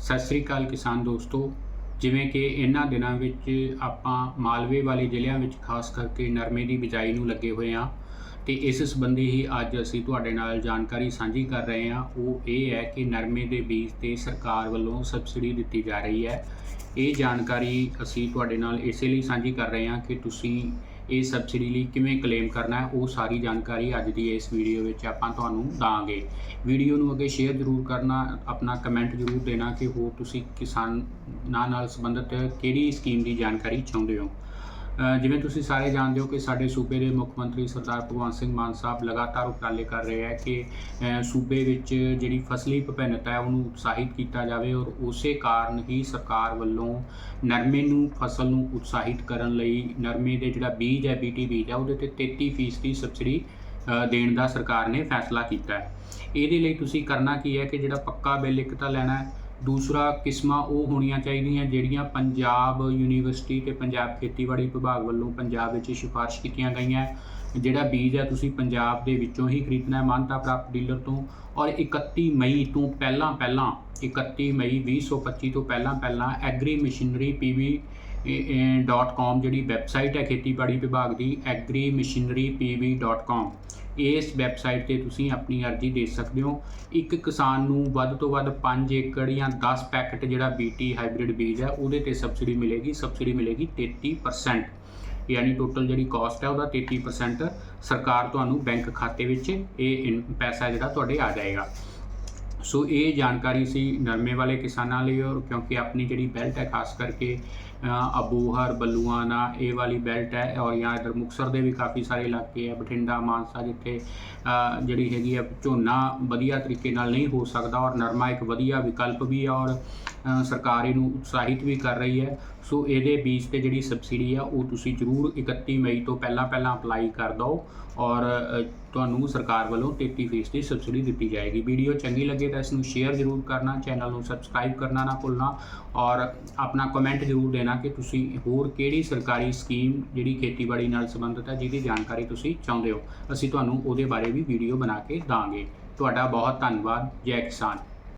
ਸਤਿ ਸ੍ਰੀ ਅਕਾਲ ਕਿਸਾਨ ਦੋਸਤੋ। ਜਿਵੇਂ ਕਿ ਇਹਨਾਂ ਦਿਨਾਂ ਵਿੱਚ ਆਪਾਂ ਮਾਲਵੇ ਵਾਲੇ ਜ਼ਿਲ੍ਹਿਆਂ ਵਿੱਚ ਖਾਸ ਕਰਕੇ ਨਰਮੇ ਦੀ ਬਿਜਾਈ ਨੂੰ ਲੱਗੇ ਹੋਏ ਹਾਂ ਤੇ ਇਸ ਸੰਬੰਧੀ ਹੀ ਅੱਜ ਅਸੀਂ ਤੁਹਾਡੇ ਨਾਲ ਜਾਣਕਾਰੀ ਸਾਂਝੀ ਕਰ ਰਹੇ ਹਾਂ। ਉਹ ਇਹ ਹੈ ਕਿ ਨਰਮੇ ਦੇ ਬੀਜ ਤੇ ਸਰਕਾਰ ਵੱਲੋਂ ਸਬਸਿਡੀ ਦਿੱਤੀ ਜਾ ਰਹੀ ਹੈ। ਇਹ ਜਾਣਕਾਰੀ ਅਸੀਂ ਤੁਹਾਡੇ ਨਾਲ ਇਸੇ ਲਈ ਸਾਂਝੀ ਕਰ ਰਹੇ ਹਾਂ ਕਿ ਤੁਸੀਂ ਇਹ ਸਬਸਿਡੀ ਲਈ ਕਿਵੇਂ ਕਲੇਮ ਕਰਨਾ ਹੈ, ਉਹ ਸਾਰੀ ਜਾਣਕਾਰੀ ਅੱਜ ਦੀ ਇਸ ਵੀਡੀਓ ਵਿੱਚ ਆਪਾਂ ਤੁਹਾਨੂੰ ਦਾਂਗੇ। ਵੀਡੀਓ ਨੂੰ ਅੱਗੇ ਸ਼ੇਅਰ ਜ਼ਰੂਰ ਕਰਨਾ, ਆਪਣਾ ਕਮੈਂਟ ਜ਼ਰੂਰ ਦੇਣਾ ਕਿ ਹੋਰ ਤੁਸੀਂ ਕਿਸਾਨਾਂ ਨਾਲ ਸੰਬੰਧਿਤ ਕਿਹੜੀ ਸਕੀਮ ਦੀ ਜਾਣਕਾਰੀ ਚਾਹੁੰਦੇ ਹੋ। ਜਿਵੇਂ ਤੁਸੀਂ ਸਾਰੇ ਜਾਣਦੇ ਹੋ ਕਿ ਸਾਡੇ ਸੂਬੇ ਦੇ ਮੁੱਖ ਮੰਤਰੀ ਸਰਦਾਰ ਭਗਵੰਤ ਸਿੰਘ ਮਾਨ ਸਾਹਿਬ ਲਗਾਤਾਰ ਉਪਰਾਲੇ ਕਰ ਰਹੇ ਹੈ ਕਿ ਸੂਬੇ ਵਿੱਚ ਜਿਹੜੀ ਫਸਲੀ ਵਿਭਿੰਨਤਾ ਹੈ ਉਹਨੂੰ ਉਤਸ਼ਾਹਿਤ ਕੀਤਾ ਜਾਵੇ ਔਰ ਉਸੇ ਕਾਰਨ ਹੀ ਸਰਕਾਰ ਵੱਲੋਂ ਨਰਮੇ ਨੂੰ, ਫਸਲ ਨੂੰ ਉਤਸ਼ਾਹਿਤ ਕਰਨ ਲਈ ਨਰਮੇ ਦੇ ਜਿਹੜਾ ਬੀਜ ਹੈ ਬੀਟੀ ਬੀਜ ਹੈ, ਉਹਦੇ ਤੇ 33% ਦੀ ਸਬਸਿਡੀ ਦੇਣ ਦਾ ਸਰਕਾਰ ਨੇ ਫੈਸਲਾ ਕੀਤਾ ਹੈ। ਇਹਦੇ ਲਈ ਤੁਸੀਂ ਕਰਨਾ ਕੀ ਹੈ ਕਿ ਜਿਹੜਾ ਪੱਕਾ ਬਿੱਲ ਇੱਕ ਤਾਂ ਲੈਣਾ ਹੈ ਦੂਸਰਾ ਕਿਸਮਾਂ ਉਹ ਹੋਣੀਆਂ ਚਾਹੀਦੀਆਂ ਜਿਹੜੀਆਂ ਪੰਜਾਬ ਯੂਨੀਵਰਸਿਟੀ ਤੇ ਪੰਜਾਬ ਖੇਤੀਬਾੜੀ ਵਿਭਾਗ ਵੱਲੋਂ ਪੰਜਾਬ ਵਿੱਚ ਸਿਫਾਰਿਸ਼ ਕੀਤੀਆਂ ਗਈਆਂ। ਜਿਹੜਾ ਬੀਜ ਹੈ ਤੁਸੀਂ ਪੰਜਾਬ ਦੇ ਵਿੱਚੋਂ ਹੀ ਖਰੀਦਣਾ ਹੈ, ਮਾਨਤਾ ਪ੍ਰਾਪਤ ਡੀਲਰ ਤੋਂ। ਔਰ 31 ਮਈ ਤੋਂ ਪਹਿਲਾਂ ਪਹਿਲਾਂ 31 ਮਈ 2025 ਤੋਂ ਪਹਿਲਾਂ ਪਹਿਲਾਂ agri machinery P V .com ਜਿਹੜੀ ਵੈਬਸਾਈਟ ਹੈ ਖੇਤੀਬਾੜੀ ਵਿਭਾਗ ਦੀ agrimachinerypv.com ਇਸ ਵੈਬਸਾਈਟ ਤੇ ਤੁਸੀਂ ਆਪਣੀ ਅਰਜ਼ੀ ਦੇ ਸਕਦੇ ਹੋ। ਇੱਕ ਕਿਸਾਨ ਨੂੰ ਵੱਧ ਤੋਂ ਵੱਧ 5 ਏਕੜ ਜਾਂ 10 ਪੈਕਟ ਜਿਹੜਾ BT ਹਾਈਬ੍ਰਿਡ ਬੀਜ ਹੈ, ਉਹਦੇ ਤੇ ਸਬਸਿਡੀ ਮਿਲੇਗੀ ਸਬਸਿਡੀ ਮਿਲੇਗੀ 33% ਯਾਨੀ ਟੋਟਲ ਜਿਹੜੀ ਕਾਸਟ ਹੈ, ਉਹਦਾ 33% ਸਰਕਾਰ ਤੁਹਾਨੂੰ ਬੈਂਕ ਖਾਤੇ ਵਿੱਚ ਇਹ ਇਨ- ਪੈਸਾ ਜਿਹੜਾ ਤੁਹਾਡੇ ਆ ਜਾਏਗਾ। ਸੋ ਇਹ ਜਾਣਕਾਰੀ ਸੀ ਨਰਮੇ ਵਾਲੇ ਕਿਸਾਨਾਂ ਲਈ ਔਰ ਕਿਉਂਕਿ ਆਪਣੀ ਜਿਹੜੀ ਬੈਲਟ ਹੈ ਖਾਸ ਕਰਕੇ ਅ, ਅਬੋਹਰ ਬੱਲੂਆਣਾ ਇਹ ਵਾਲੀ ਬੈਲਟ ਹੈ ਔਰ ਜਾਂ ਇਧਰ ਮੁਕਸਰ ਦੇ ਵੀ ਕਾਫੀ ਸਾਰੇ ਇਲਾਕੇ ਹੈ ਬਠਿੰਡਾ ਮਾਨਸਾ ਜਿੱਥੇ ਜਿਹੜੀ ਹੈਗੀ ਹੈ ਝੋਨਾ ਵਧੀਆ ਤਰੀਕੇ ਨਾਲ ਨਹੀਂ ਹੋ ਸਕਦਾ ਔਰ ਨਰਮਾ ਇੱਕ ਵਧੀਆ ਵਿਕਲਪ ਵੀ ਹੈ ਔਰ ਸਰਕਾਰ ਇਹਨੂੰ ਉਤਸ਼ਾਹਿਤ ਵੀ ਕਰ ਰਹੀ ਹੈ। ਸੋ ਇਹਦੇ ਬੀਜ ਤੇ ਜਿਹੜੀ ਸਬਸਿਡੀ ਆ ਉਹ ਤੁਸੀਂ ਜ਼ਰੂਰ 31 ਮਈ ਤੋਂ ਪਹਿਲਾਂ ਪਹਿਲਾਂ ਅਪਲਾਈ ਕਰ ਦਿਓ ਔਰ ਤੁਹਾਨੂੰ ਸਰਕਾਰ ਵੱਲੋਂ 33% ਦੀ ਸਬਸਿਡੀ ਦਿੱਤੀ ਜਾਏਗੀ। ਵੀਡੀਓ ਚੰਗੀ ਲੱਗੇ ਤਾਂ ਇਸ ਨੂੰ ਸ਼ੇਅਰ ਜ਼ਰੂਰ ਕਰਨਾ ਚੈਨਲ ਨੂੰ ਸਬਸਕ੍ਰਾਈਬ ਕਰਨਾ ਨਾ ਭੁੱਲਣਾ ਔਰ ਆਪਣਾ ਕਮੈਂਟ ਜ਼ਰੂਰ ਦੇਣਾ ਕਿ ਤੁਸੀਂ ਹੋਰ ਕਿਹੜੀ ਸਰਕਾਰੀ ਸਕੀਮ ਜਿਹੜੀ ਖੇਤੀਬਾੜੀ ਨਾਲ ਸੰਬੰਧਿਤ ਹੈ, ਜਿਹਦੀ ਜਾਣਕਾਰੀ ਤੁਸੀਂ ਚਾਹੁੰਦੇ ਹੋ। ਅਸੀਂ ਤੁਹਾਨੂੰ ਉਹਦੇ ਬਾਰੇ ਵੀ ਵੀਡੀਓ ਬਣਾ ਕੇ ਦਾਂਗੇ। ਤੁਹਾਡਾ ਬਹੁਤ ਧੰਨਵਾਦ। ਜੈ ਕਿਸਾਨ।